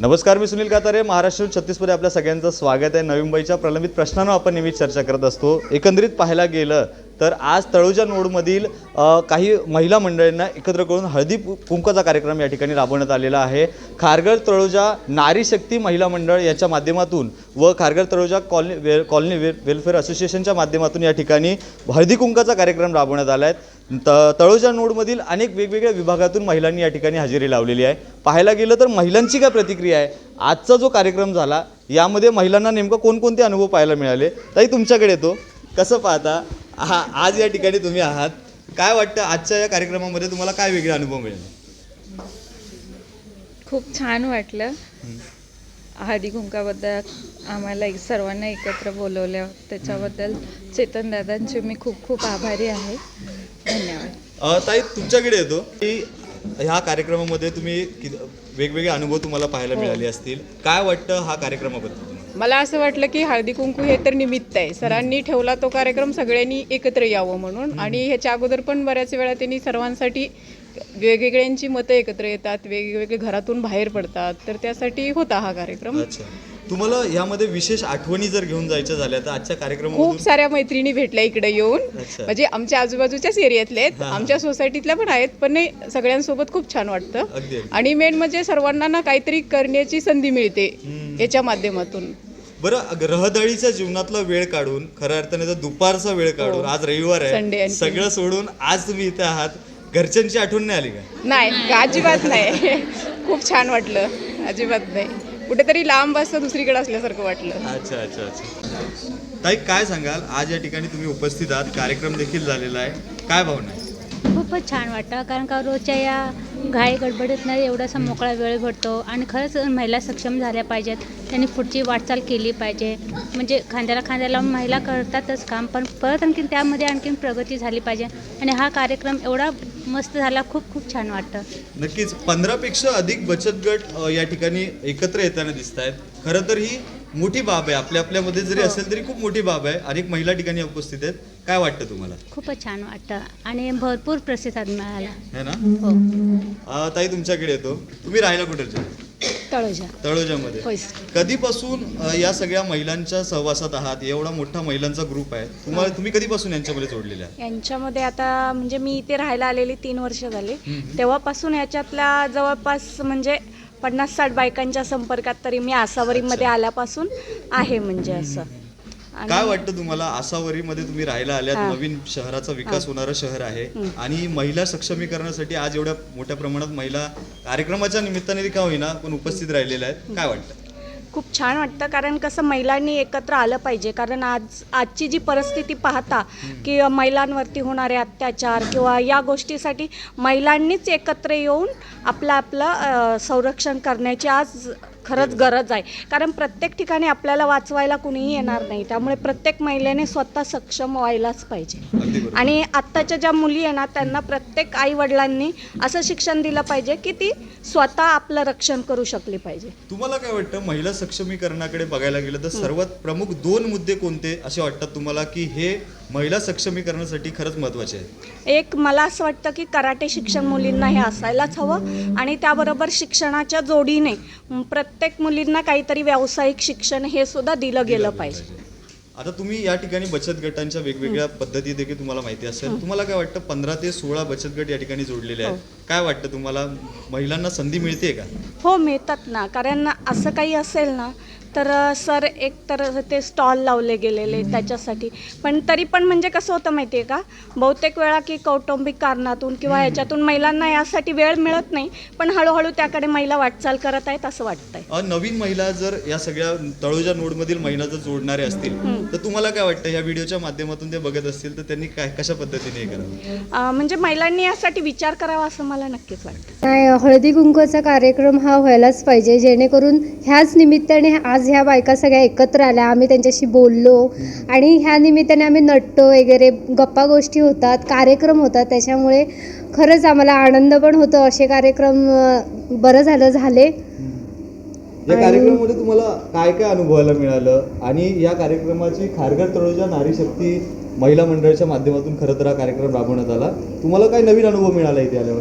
नमस्कार मी सुनील कातारे महाराष्ट्र छत्तीसमध्ये आपल्या सगळ्यांचं स्वागत आहे. नवी मुंबईच्या प्रलंबित प्रश्नांवर आपण नेहमी चर्चा करत असतो. एकंदरीत पाहायला गेलं तर आज तळोजा नोडमधील काही महिला मंडळींना एकत्र करून हळदी कुंकाचा कार्यक्रम या ठिकाणी राबवण्यात आलेला आहे. खारघर तळोजा नारी शक्ती महिला मंडळ याच्या माध्यमातून व Kharghar Taloja colony way colony way welfare असोसिएशनच्या माध्यमातून या ठिकाणी हळदी कुंकाचा कार्यक्रम राबवण्यात आला आहे त तळोजा नोडमधील अनेक वेगवेगळ्या विभागातून महिलांनी या ठिकाणी हजेरी लावलेली आहे. पाहायला गेलं तर महिलांची काय प्रतिक्रिया आहे? आजचा जो कार्यक्रम झाला यामध्ये महिलांना नेमकं कोणकोणते अनुभव पाहायला मिळाले? ताई तुमच्याकडे येतो. कसं पाहता? हा आज या ठिकाणी तुम्ही आहात. काय वाटतं आजच्या या कार्यक्रमामध्ये तुम्हाला काय वेगळे अनुभव मिळाले? खूप छान वाटलं. हळदी कुंकाबद्दल आम्हाला एक- सर्वांना एकत्र बोलवलं. त्याच्याबद्दल चेतन दादांचे मी खूप खूप आभारी आहे. धन्यवाद. ताई तुमच्याकडे येतो. की ह्या कार्यक्रमामध्ये तुम्ही वेगवेगळे अनुभव तुम्हाला पाहायला मिळाले असतील. काय वाटतं हा कार्यक्रमाबद्दल मला असं वाटलं की हळदी कुंकू हे तर निमित्त आहे. सरांनी ठेवला तो कार्यक्रम सगळ्यांनी एकत्र यावं म्हणून. आणि ह्याच्या अगोदर पण बऱ्याच वेळा त्यांनी सर्वांसाठी वेगवेगळ्यांची मतं एकत्र येतात वेगवेगळे घरातून बाहेर पडतात. तर त्यासाठी होता हा कार्यक्रम. तुम्हाला यामध्ये विशेष आठवणी जर घेऊन जायच्या झाल्या तर आजच्या खूप साऱ्या मैत्रिणी भेटल्या इकडे येऊन. अच्छा. म्हणजे आमच्या आजूबाजूच्याच एरियातले आहेत. आमच्या सोसायटीतल्या पण आहेत पण नाही सगळ्यांसोबत खूप छान वाटतं. अगदी अगदी. आणि मेन म्हणजे सर्वांना ना काहीतरी करण्याची संधी मिळते हम्म. याच्या माध्यमातून. बरं अग- रहदारीच्या जीवनातला वेळ काढून खऱ्या अर्थाने तर दुपारचा वेळ काढून आज रविवार हो. Sunday आहे सगळं सोडून आज तुम्ही इथे आहात. घरच्यांची आठवण नाही आली का? नाही अजिबात नाही. खूप छान वाटलं. अजिबात नाही. कुठेतरी लांब असं दुसरीकडे असल्यासारखं वाटलं. अच्छा अच्छा अच्छा. ताई काय सांगाल? आज या ठिकाणी तुम्ही उपस्थित आहात. कार्यक्रम देखील झालेला आहे. काय भावना आहे? खूपच छान वाटतं कारण का रोजच्या या घाई गडबडीत नाही एवढासा मोकळा वेळ भेटतो आणि खरंच महिला सक्षम झाल्या पाहिजेत. त्यांनी पुढची वाटचाल केली पाहिजे. म्हणजे खांद्याला खांद्याला महिला करतातच काम पण परत आणखीन त्यामध्ये आणखीन प्रगती झाली पाहिजे. आणि हा कार्यक्रम एवढा मस्त झाला खूप खूप छान वाटतं. नक्कीच पंधरापेक्षा अधिक बचत गट अ, या ठिकाणी एकत्र येताना दिसत आहेत खरं तर ही मोठी बाब आहे. आपल्या आपल्यामध्ये जरी हो. असेल तरी खूप मोठी बाब आहे. अनेक महिला ठिकाणी उपस्थित आहेत. काय वाटतं तुम्हाला? खूपच छान वाटतं. आणि भरपूर प्रतिसाद मिळाला है ना? हो. अ, ताई तुमच्याकडे येतो. तुम्ही राहायला कुठेच्या तळोजा. तळोजामध्ये. होय कधीपासून अ, या सगळ्या महिलांच्या सहवासात आहात? एवढा मोठा महिलांचा ग्रुप आहे. तुम्हाला तुम्ही कधीपासून यांच्यामध्ये जोडलेले आहात? यांच्यामध्ये आता म्हणजे मी इथे राहायला आलेली तीन वर्ष झाले. तेव्हापासून याच्यातल्या जवळपास म्हणजे पन्नास साठ बायकांच्या संपर्कात तरी मी आसावरीमध्ये आल्यापासून आहे म्हणजे असं. काय वाटतं तुम्हाला? आसावरीमध्ये तुम्ही राहायला आल्यात. नवीन शहराचा विकास होणारं शहर आहे. आणि महिला सक्षमीकरणासाठी आज एवढ्या मोठ्या प्रमाणात महिला कार्यक्रमाच्या निमित्ताने का होईना पण उपस्थित राहिलेल्या आहेत? काय वाटतं? खूप छान वाटतं कारण कसं महिलांनी एकत्र आलं पाहिजे. कारण आज आजची जी परिस्थिती पाहता की महिलांवरती होणारे अत्याचार किंवा या गोष्टीसाठी महिलांनीच एकत्र येऊन आपलं आपलं संरक्षण करण्याची आज खरंच गरज आहे. कारण प्रत्येक ठिकाणी आपल्याला वाचवायला कुणीही येणार नाही. त्यामुळे प्रत्येक महिलेने स्वतः सक्षम व्हायलाच पाहिजे. आणि आत्ताच्या ज्या मुली आहे ना त्यांना प्रत्येक आई वडिलांनी असं शिक्षण दिलं पाहिजे की ती स्वतः आपलं रक्षण करू शकली पाहिजे. तुम्हाला काय वाटतं? महिला सक्षमीकरणाकडे बघायला गेलं तर सर्वात प्रमुख दोन मुद्दे कोणते असे वाटतात तुम्हाला की हे महिला सक्षमीकरणासाठी खरंच महत्त्वाचे आहे एक मला असं वाटतं की कराटे शिक्षण मुलींना हे असायलाच हवं आणि त्याबरोबर शिक्षणाच्या जोडीने प्रत्येक मुलींना काहीतरी व्यावसायिक शिक्षण हे सुद्धा दिलं गेलं पाहिजे. आता तुम्ही या ठिकाणी बचत गटांच्या वेगवेगळ्या पद्धती देखील तुम्हाला माहिती असेल. तुम्हाला काय वाटतं पंधरा ते सोळा बचत गट या ठिकाणी जोडलेले आहेत? काय वाटतं तुम्हाला? महिलांना संधी मिळते का? हो मिळतात ना. कारण असं काही असेल ना तर सर एक तर ते स्टॉल लावले गेलेले त्याच्यासाठी. पण तरी पण म्हणजे कसं होतं माहिती आहे का? बहुतेक वेळा की कौटुंबिक कारणातून किंवा याच्यातून महिलांना यासाठी वेळ मिळत नाही पण हळूहळू त्याकडे महिला वाटचाल करत आहेत असं वाटतंय. अ, नवीन महिला जर या सगळ्या तळोजा नोडमधील महिला जर जोडणारे असतील तर तुम्हाला काय वाटतं? या व्हिडिओच्या माध्यमातून ते बघत असतील तर त्यांनी काय कशा पद्धतीने हे करावं? अं, म्हणजे महिलांनी यासाठी विचार करावा असं मला नक्कीच वाटतं. नाही हळदी कुंकवाचा कार्यक्रम हा व्हायलाच पाहिजे जेणेकरून ह्याच निमित्ताने आज ह्या बायका सगळ्या एकत्र आल्या आम्ही त्यांच्याशी बोललो आणि ह्या निमित्ताने आम्ही नटतो वगैरे गप्पा गोष्टी होतात कार्यक्रम होतात. त्याच्यामुळे खरंच आम्हाला आनंद पण होतो. असे कार्यक्रम अं, बरं झालं झाले. या कार्यक्रमामध्ये तुम्हाला काय काय अनुभवायला मिळालं? आणि या कार्यक्रमाची खारघर तळोजा नारी शक्ती महिला मंडळाच्या माध्यमातून खरं तर हा कार्यक्रम राबवण्यात आला. तुम्हाला काय नवीन अनुभव मिळाला इथे आल्यावर?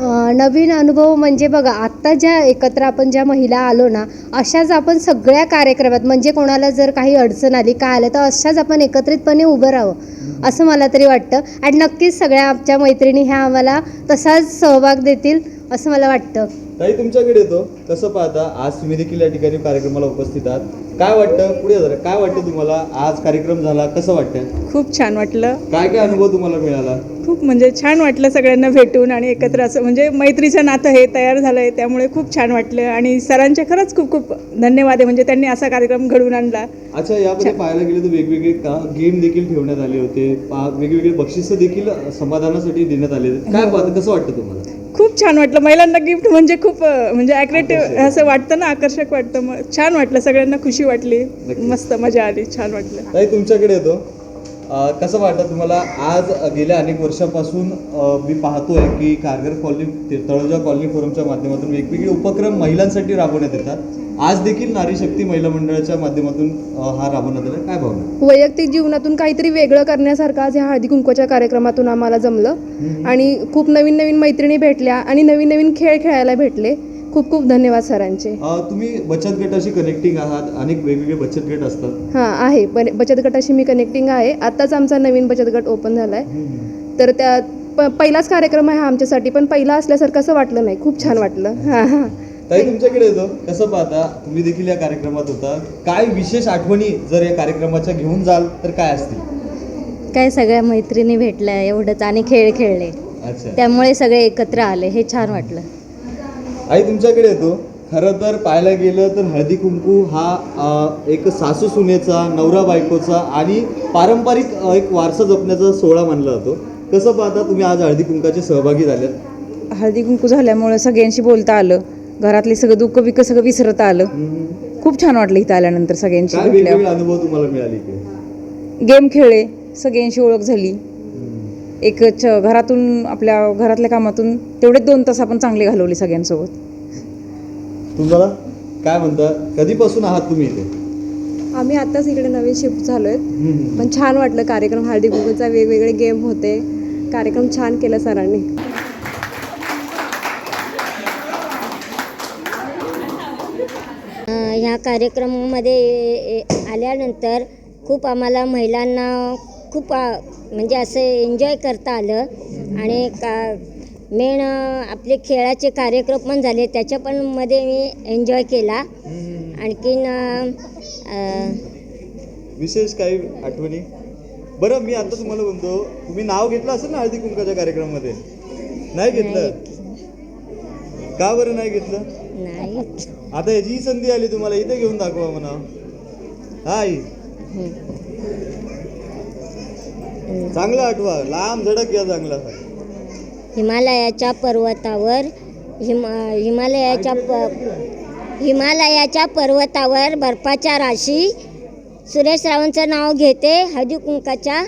नवीन अनुभव म्हणजे बघा आत्ता ज्या एकत्र आपण ज्या महिला आलो ना अशाच आपण सगळ्या कार्यक्रमात म्हणजे कोणाला जर काही अडचण आली काय आलं तर अशाच आपण एकत्रितपणे उभं राहावं असं मला तरी वाटतं. आणि नक्कीच सगळ्या आमच्या मैत्रिणी ह्या आम्हाला तसाच सहभाग देतील असं मला वाटतं. ताई तुमच्याकडे येतो. कसं पाहता आज तुम्ही देखील या ठिकाणी कार्यक्रमाला उपस्थित आहात. काय वाटतं? पुढे जरा काय वाटतं तुम्हाला? आज कार्यक्रम झाला कसं वाटतं खूप छान वाटलं. काय काय अनुभव तुम्हाला मिळाला? खूप म्हणजे छान वाटलं सगळ्यांना भेटून आणि एकत्र असं म्हणजे मैत्रीचं नातं हे तयार झालं आहे त्यामुळे खूप छान वाटलं. आणि सरांचे खरंच खूप खूप धन्यवाद आहे. म्हणजे त्यांनी असा कार्यक्रम घडवून आणला. अच्छा यामध्ये पाहायला गेलं तर वेगवेगळे का गेम देखील ठेवण्यात आले होते. वेगवेगळे बक्षिसं देखील समाधानासाठी देण्यात आले. काय पाहतं कसं वाटतं तुम्हाला? खूप छान वाटलं. महिलांना गिफ्ट म्हणजे खूप म्हणजे ॲक्रेटिव्ह असं वाटतं ना आकर्षक वाटतं. मग छान वाटलं. सगळ्यांना खुशी वाटली. मस्त मजा आली. छान वाटलं. तुमच्याकडे येतो. कसं वाटतं तुम्हाला? आज गेल्या अनेक वर्षापासून मी पाहतोय की कारगर कॉलनी ते- तळोजा कॉलनी फोरमच्या माध्यमातून वेगवेगळे उपक्रम महिलांसाठी राबवण्यात येतात. आज देखील नारी शक्ती महिला मंडळाच्या माध्यमातून हा राबवण्यात आला. काय भावना? वैयक्तिक जीवनातून काहीतरी वेगळं करण्यासारखं आज ह्या हळदी कुंकवाच्या कार्यक्रमातून आम्हाला जमलं. आणि खूप नवीन नवीन मैत्रिणी भेटल्या आणि नवीन नवीन खेळ खेळायला भेटले. खूप खूप धन्यवाद सरांचे. तुम्ही बचत गटाशी कनेक्टिंग आहात अनेक वेगवेगळे बचत गट असतात. हां आहे. पण बचत गटाशी मी कनेक्टिंग आहे. आत्ताच आमचा नवीन बचत गट ओपन झाला आहे तर त्या प पहिलाच कार्यक्रम आहे हा आमच्यासाठी पण पहिला असल्यासारखं असं वाटलं नाही. खूप छान वाटलं. हां हां. ताई तुमच्याकडे येतो. कसं पाहता तुम्ही देखील या कार्यक्रमात होता. काय विशेष आठवणी जर या कार्यक्रमाच्या घेऊन जाल तर काय असतील? काय सगळ्या मैत्रिणी भेटल्या एवढंच. आणि खेळ खेळले. अच्छा. त्यामुळे सगळे एकत्र आले. हे छान वाटलं. आई तुमच्याकडे येतो. खरं तर पाहायला गेलं तर हळदी कुंकू हा एक सासू सुनेचा नवरा बायकोचा आणि पारंपरिक एक वारसा जपण्याचा सोहळा मानला जातो. कसं पाहता तुम्ही आज हळदी कुंकाचे सहभागी झालेत? हळदी कुंकू झाल्यामुळे सगळ्यांशी बोलता आलं. घरातले सगळं दुःख बिक सगळं विसरता आलं. खूप छान वाटलं इथं आल्यानंतर सगळ्यांशी अनुभव तुम्हाला मिळाले गेम खेळले सगळ्यांशी ओळख झाली. एक च- घरातून आपल्या घरातल्या कामातून तेवढे दोन तास आपण चांगले घालवले सगळ्यांसोबत. तुम्हाला काय म्हणता कधीपासून आहात तुम्ही इथे? आम्ही आत्ताच इकडे नवीन शिफ्ट झालो आहेत पण छान वाटलं कार्यक्रम हळदी कुंकूचा वेगवेगळे गेम होते. कार्यक्रम छान केला सरांनी. ह्या कार्यक्रमामध्ये ए- आल्यानंतर खूप आम्हाला महिलांना खूप आ, म्हणजे असं एन्जॉय करता आलं. आणि का मेन आपले खेळाचे कार्यक्रम पण झाले. त्याच्या पण मध्ये मी एन्जॉय केला. आणखीन विशेष काही आठवणी? बरं मी आता तुम्हाला म्हणतो तुम्ही नाव घेतलं असेल ना हळदी कुंकाच्या कार्यक्रमामध्ये? नाही घेतलं? का बरं नाही घेतलं? नाही आता याची संधी आली तुम्हाला. इथे घेऊन दाखवा म्हणा हा आई. चांगलं आठवा लांब झडक घ्या चांगला हिमालयाच्या पर्वतावर हिम हिमालयाच्या प हिमालयाच्या पर्वतावर बर्फाच्या राशी सुरेश रावणचं नाव घेते हळदी कुंकाच्या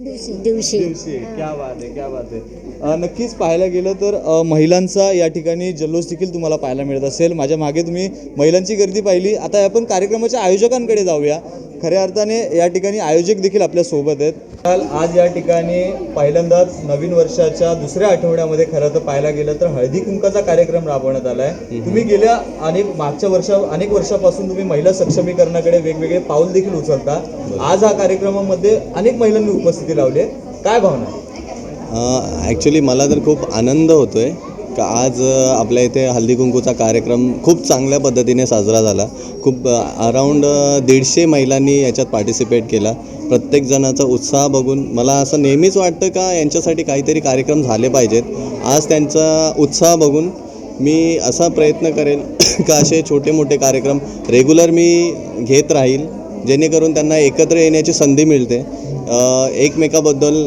दिवशी. दिवशी. क्या बात आहे क्या बात आहे. नक्कीच पाहायला गेलं तर अ, महिलांचा या ठिकाणी जल्लोष देखील तुम्हाला पाहायला मिळत असेल. माझ्या मागे तुम्ही महिलांची गर्दी पाहिली. आता आपण कार्यक्रमाच्या आयोजकांकडे जाऊया. खऱ्या अर्थाने या ठिकाणी आयोजक देखील आपल्यासोबत आहेत. काल आज या ठिकाणी पहिल्यांदाच नवीन वर्षाच्या दुसऱ्या आठवड्यामध्ये खरं तर पाहायला गेलं तर हळदी कुंकाचा कार्यक्रम राबवण्यात आला आहे तुम्ही गेल्या अनेक मागच्या वर्षा अनेक वर्षापासून तुम्ही महिला सक्षमीकरणाकडे वेगवेगळे पाऊल देखील उचलता. आज हा कार्यक्रमामध्ये अनेक महिलांनी उपस्थिती लावली आहे. काय भावना ॲक्च्युली मला तर खूप आनंद होतो आहे आज आपल्या इथे हल्दी कुंकूचा कार्यक्रम खूप चांगल्या पद्धतीने साजरा झाला. खूप अराऊंड दीडशे महिलांनी याच्यात पार्टिसिपेट केला. प्रत्येकजणाचा उत्साह बघून मला असं नेहमीच वाटतं का यांच्यासाठी काहीतरी कार्यक्रम झाले पाहिजेत. आज त्यांचा उत्साह बघून मी असा प्रयत्न करेल का असे छोटे मोठे कार्यक्रम रेग्युलर मी घेत राहील जेणेकरून त्यांना एकत्र येण्याची संधी मिळते. एकमेकाबद्दल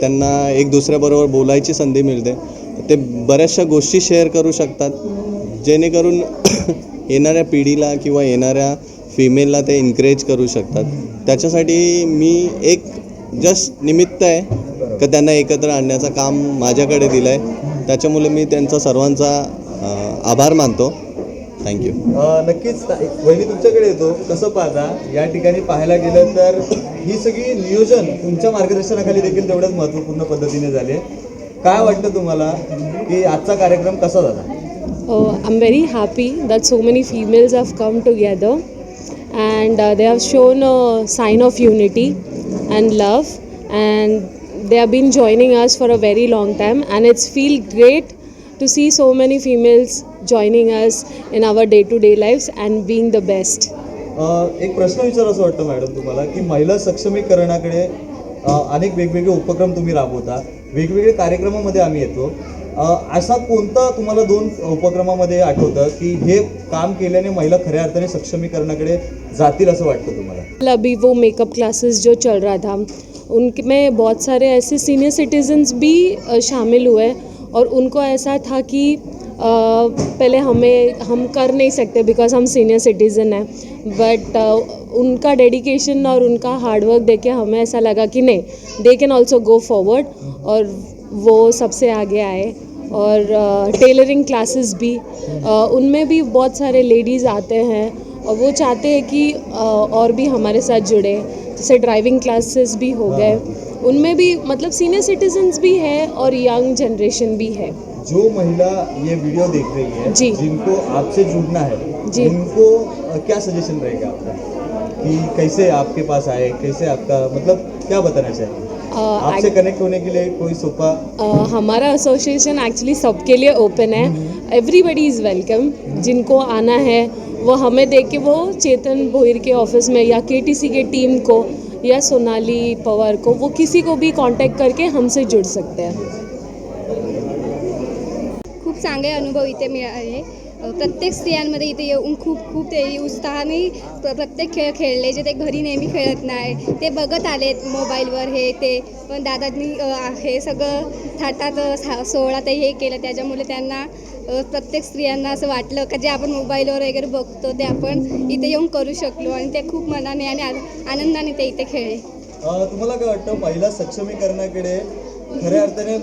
त्यांना एक दुसऱ्याबरोबर बोलायची संधी मिळते. ते बऱ्याचशा गोष्टी शेअर करू शकतात. जेणेकरून येणाऱ्या पिढीला किंवा येणाऱ्या फिमेलला ते इन्करेज करू शकतात. त्याच्यासाठी मी एक जस्ट निमित्त आहे का त्यांना एकत्र आणण्याचं काम माझ्याकडे दिलं आहे त्याच्यामुळे मी त्यांचा सर्वांचा आभार मानतो. थँक्यू नक्कीच. वहिनी तुमच्याकडे येतो. कसं पाहता या ठिकाणी पाहायला गेलं तर ही सगळी नियोजन तुमच्या मार्गदर्शनाखाली देखील तेवढ्याच महत्त्वपूर्ण पद्धतीने झाले काय वाटतं तुम्हाला की आजचा कार्यक्रम कसा झाला? I'm very happy that so many females have come together and they have shown a sign of unity and love and they have been joining us for a very long time and it's feel great to see so many females joining us in our day to day life and being the best एक प्रश्न विचार वाटतं madam तुम्हाला की महिला सक्षमीकरणाकडे अनेक वेगवेगळे उपक्रम तुम्ही राबवता. वेगवेगळे कार्यक्रमामध्ये आम्ही येतो. असा कोणता तुम्हाला दोन उपक्रमामध्ये आठवतं की हे काम केल्याने महिला खऱ्या अर्थाने सक्षमीकरणाकडे जातील असं वाटतं तुम्हाला? अभी वो मेकअप क्लासेस जो चल रहा था उनमें बहुत सारे ऐसे सीनियर सिटीजन्स भी शामिल हुए और उनको ऐसा था कि पहले हमें हम कर नहीं सकते बिकॉज हम सीनियर सिटीज़न हैं। बट उनका डेडिकेशन और उनका हार्डवर्क देख के हमें ऐसा लगा कि नहीं they can also go forward और वो सबसे आगे आए और टेलरिंग क्लासेस भी अ, उनमें भी बहुत सारे लेडीज़ आते हैं और वो चाहते हैं कि अ, और भी हमारे साथ जुड़े जैसे ड्राइविंग क्लासेस भी हो गए उनमें भी मतलब सीनियर सिटीजन्स भी है और यंग जनरेशन भी है जो महिला ये वीडियो देख रही है जी। जिनको आपसे जुड़ना है जी। उनको क्या सजेशन रहेगा आपका कि कैसे आपके पास आए कैसे आपका मतलब क्या बताना चाहिए आपसे कनेक्ट होने के लिए कोई सोफा? हमारा एसोसिएशन एक्चुअली सबके लिए ओपन है। एवरीबडी इज़ वेलकम जिनको आना है वो हमें देख के वो चेतन भोईर के ऑफ़िस में या के के टीम को या सोनाली पवार को वो किसी को भी कांटेक्ट करके हमसे जुड़ सकते हैं। खूप चांगले अनुभव इथे मिळाले प्रत्येक स्त्रियांमध्ये इथे येऊन खूप खूप ते उत्साहाने प्र- प्रत्येक खेळ खेळले जे ते घरी नेहमी खेळत नाही. ते बघत आलेत मोबाईलवर हे ते. पण दादांनी हे सगळं थाटात सा- सोहळा ते हे केलं. त्याच्यामुळे त्यांना प्रत्येक स्त्रियांना असं वाटलं का जे आपण मोबाईलवर वगैरे बघतो ते आपण इथे येऊन करू शकलो. आणि ते खूप मनाने आणि आ- आनंदाने ते इथे खेळले. तुम्हाला काय वाटतं महिला सक्षमीकरणाकडे खऱ्या अर्थाने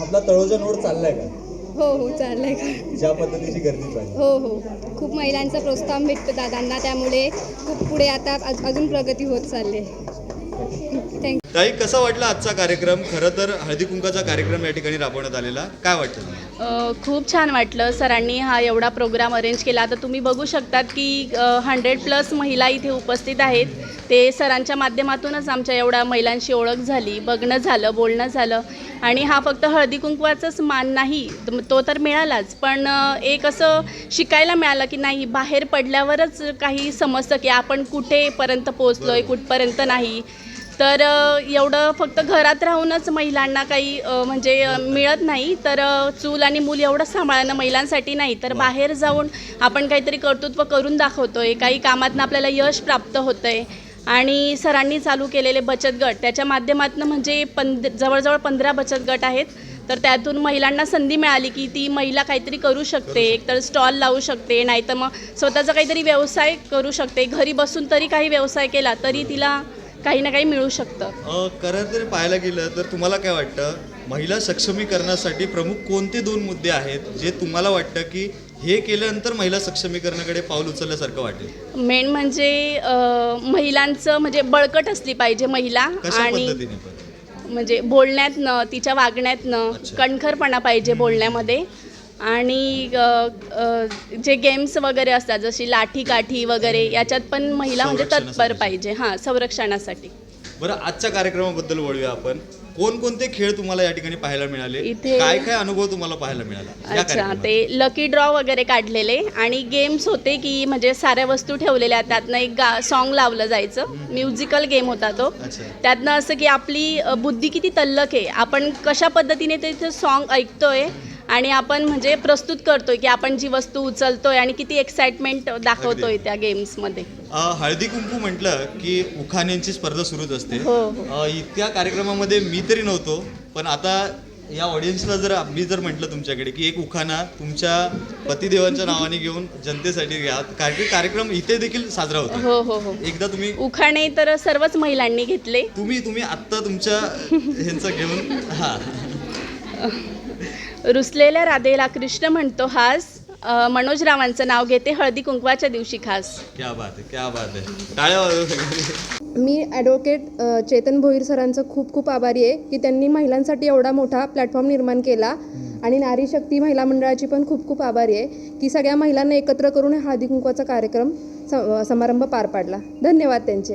आपला तळोजा नोड चाललाय का? हो हो चाललंय. का ज्या पद्धतीची गर्दी पाहिजे. हो हो. खूप महिलांचं प्रोत्साहन भेटतं दादांना त्यामुळे खूप पुढे आता अज- अजून प्रगती होत चालली थँक्यू ताई कसा वाटला आजचा कार्यक्रम? खरं तर हळदी कुंकाचा कार्यक्रम या ठिकाणी राबवण्यात आलेला. काय वाटतं तुम्हाला? अ, खूप छान वाटलं. सरांनी हा एवढा प्रोग्राम अरेंज केला. तर तुम्ही बघू शकतात की हंड्रेड प्लस महिला इथे उपस्थित आहेत. ते सरांच्या माध्यमातूनच आमच्या एवढ्या महिलांशी ओळख झाली बघणं झालं बोलणं झालं. आणि हा फक्त हळदी कुंकवाचाच मान नाही त- तर मिळालाच. पण एक असं शिकायला मिळालं की नाही बाहेर पडल्यावरच काही समजतं की आपण कुठेपर्यंत पोचलो आहे कुठपर्यंत नाही. तर एवढं फक्त घरात राहूनच महिलांना काही म्हणजे मिळत नाही. तर चूल आणि मूल एवढं सांभाळणं महिलांसाठी नाही. तर बाहेर जाऊन आपण काहीतरी कर्तृत्व करून दाखवतोय. काही कामातनं आपल्याला यश प्राप्त होतं आहे आणि सरांनी चालू केलेले बचत गट त्याच्या माध्यमातून म्हणजे पंध जवळजवळ पंधरा बचत गट आहेत. तर त्यातून महिलांना संधी मिळाली की ती महिला काहीतरी करू शकते एकतर स्टॉल लावू शकते नाहीतर मग स्वतःचा काहीतरी व्यवसाय करू शकते. घरी बसून तरी काही व्यवसाय केला तरी तिला काही ना काही मिळू शकतं. खरं तर पाहायला गेलं तर तुम्हाला काय वाटतं? महिला सक्षमीकरणासाठी प्रमुख कोणते दोन मुद्दे आहेत जे तुम्हाला वाटतं की हे केल्यानंतर महिला सक्षमीकरणाकडे पाऊल उचलल्यासारखं वाटेल. मेन म्हणजे अं, महिलांचं म्हणजे बळकट असली पाहिजे महिला कशा आणि पद्धतीने पण? म्हणजे बोलण्यातनं तिच्या वागण्यातनं कणखरपणा पाहिजे बोलण्यामध्ये. आणि अ, अ, जे गेम्स वगैरे असतात जशी लाठी काठी वगैरे याच्यात पण महिला म्हणजे तत्पर संरक्षणासाठी. पाहिजे. हां संरक्षणासाठी. बरं आजच्या कार्यक्रमाबद्दल वळूया आपण. कोणकोणते खेळ तुम्हाला या ठिकाणी पाहायला मिळाले? इथे- काय काय अनुभव तुम्हाला पाहायला मिळाला? या अच्छा कार्यक्रमात? ते लकी ड्रॉ वगैरे काढलेले आणि गेम्स होते की म्हणजे साऱ्या वस्तू ठेवलेल्या त्यातनं एक गा सॉन्ग लावलं जायचं. म्युझिकल गेम होता तो. अच्छा. त्यातनं असं की आपली अ, बुद्धी किती तल्लक आहे. आपण कशा पद्धतीने ते सॉन्ग ऐकतोय आणि आपण म्हणजे प्रस्तुत करतोय की आपण जी वस्तू उचलतोय आणि किती एक्साइटमेंट दाखवतोय त्या गेम्समध्ये हळदी कुंकू म्हटलं की उखाण्यांची स्पर्धा सुरूच असते. हो, हो. इतक्या कार्यक्रमामध्ये मी तरी नव्हतो पण आता या ऑडियन्सला जर मी जर म्हटलं तुमच्याकडे की एक उखाणा तुमच्या पतिदेवांच्या नावाने घेऊन जनतेसाठी घ्या कारण की कार्यक्रम इथे देखील साजरा होतो. हो हो हो. एकदा तुम्ही उखाणे तर सर्वच महिलांनी घेतले. तुम्ही तुम्ही आत्ता तुमच्या ह्यांचं घेऊन हा. रुसलेल्या राधेला कृष्ण म्हणतो हास. मनोज रावांचं नाव घेते हळदी कुंकवाच्या दिवशी खास. क्या बात आहे क्या बात आहे टाळ्या वाजवा सगळ्यांनी. मी ॲडव्होकेट अ, चेतन भोईर सरांचं खूप खूप आभारी आहे की त्यांनी महिलांसाठी एवढा मोठा प्लॅटफॉर्म निर्माण केला आणि नारी शक्ती महिला मंडळाची पण खूप खूप आभारी आहे की सगळ्या महिलांना एकत्र करून हळदी कुंकवाचा कार्यक्रम स समारंभ पार पाडला. धन्यवाद त्यांचे.